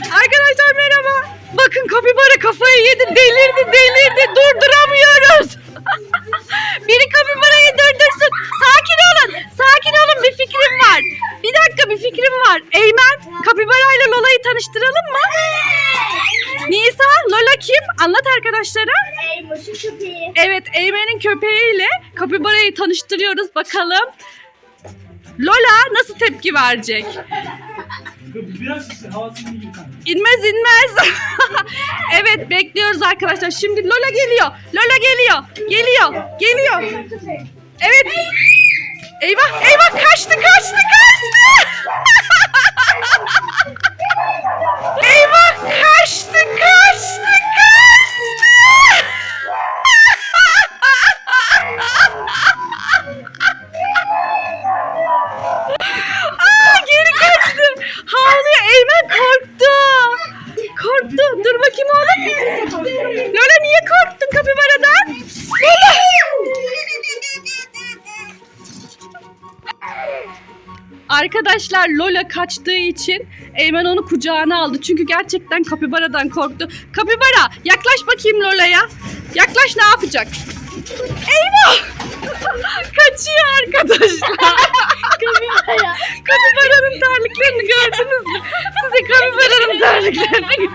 Arkadaşlar merhaba. Bakın kapibara kafayı yedi, delirdi, delirdi. Durduramıyoruz. Biri kapibarayı durdursun. Sakin olun. Sakin olun bir fikrim var. Bir dakika bir fikrim var. Eymen, kapibarayla Lola'yı tanıştıralım mı? Nisa, Lola kim? Anlat arkadaşlara. Elmoş'un köpeği. Evet, Eymen'in köpeğiyle kapibarayı tanıştırıyoruz. Bakalım Lola nasıl tepki verecek? Biraz işte havasını gibi sanki. İnmez inmez. evet bekliyoruz arkadaşlar. Şimdi Lola geliyor. Lola geliyor. Geliyor. Geliyor. Evet. Eyvah eyvah kaçtı kaçtı Dur bakayım oğlum. Lola niye korktun kapibaradan? Lola. Arkadaşlar Lola kaçtığı için Eymen onu kucağına aldı. Çünkü gerçekten kapibaradan korktu. Kapibara yaklaş bakayım Lola'ya. Yaklaş ne yapacak? Eyvah! Kaçıyor arkadaşlar. Kapibara. Kapibaranın terliklerini gördünüz mü? Size kapibaranın terliklerini.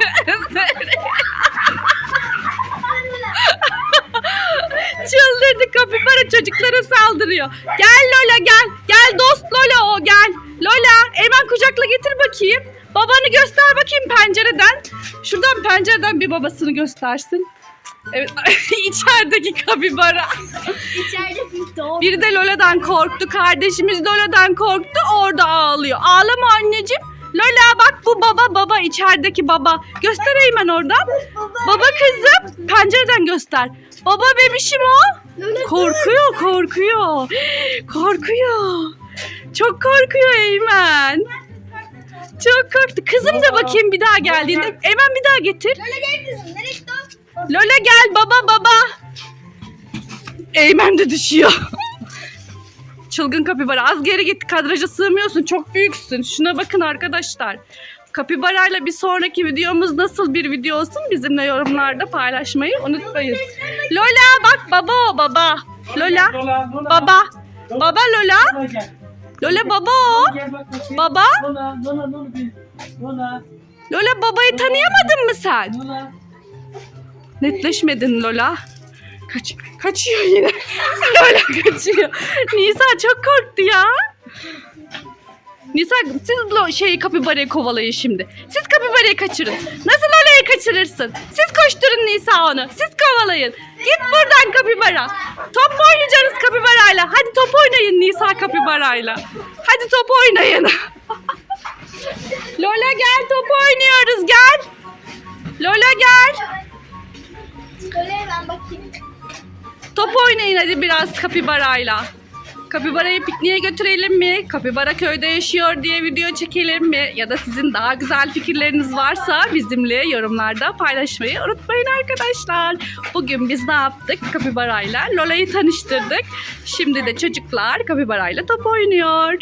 Çıldırdı kapibara çocuklara saldırıyor. Gel Lola gel. Gel dost Lola o gel. Lola hemen kucakla getir bakayım. Babanı göster bakayım pencereden. Şuradan pencereden bir babasını göstersin. Evet içerideki kapibara. İçeride bir doğum. Biri de Lola'dan korktu. Kardeşimiz Lola'dan korktu. Orada ağlıyor. Ağlama anneciğim. Lola bak bu baba baba içerideki baba. Göster Eymen oradan. Baba kızım pencereden göster. Baba bebişim o. Korkuyor korkuyor. Korkuyor. Çok korkuyor Eymen. Çok korktu. Kızım da bakayım bir daha geldiğinde. Eymen bir daha getir. Lola gel kızım. Nereye o? Lola gel baba baba. Eymen de düşüyor. Çılgın kapibara az geri git kadraja sığmıyorsun çok büyüksün. Şuna bakın arkadaşlar. Kapibarayla bir sonraki videomuz nasıl bir video olsun bizimle yorumlarda paylaşmayı unutmayın. Lola bak baba o baba. Lola baba. Baba Lola. Lola baba o. Baba. Lola, babayı tanıyamadın mı sen? Lola. Netleşmedin Lola. Kaç, kaçıyor yine. Lola kaçıyor. Nisa çok korktu ya. Nisa siz lo şeyi kapibarayı kovalayın şimdi. Siz kapibarayı kaçırın. Nasıl Lola'yı kaçırırsın? Siz koşturun Nisa onu. Siz kovalayın. Git buradan kapibara. Top mu oynayacaksınız kapibarayla? Hadi top oynayın Nisa kapibarayla. Hadi top oynayın. Lola gel top oynuyoruz gel. Lola gel. Lola'ya ben bakayım. Top oynayın hadi biraz kapibarayla. Kapibarayı pikniğe götürelim mi? Kapibara köyde yaşıyor diye video çekelim mi? Ya da sizin daha güzel fikirleriniz varsa bizimle yorumlarda paylaşmayı unutmayın arkadaşlar. Bugün biz ne yaptık kapibarayla? Lola'yı tanıştırdık. Şimdi de çocuklar kapibarayla top oynuyor.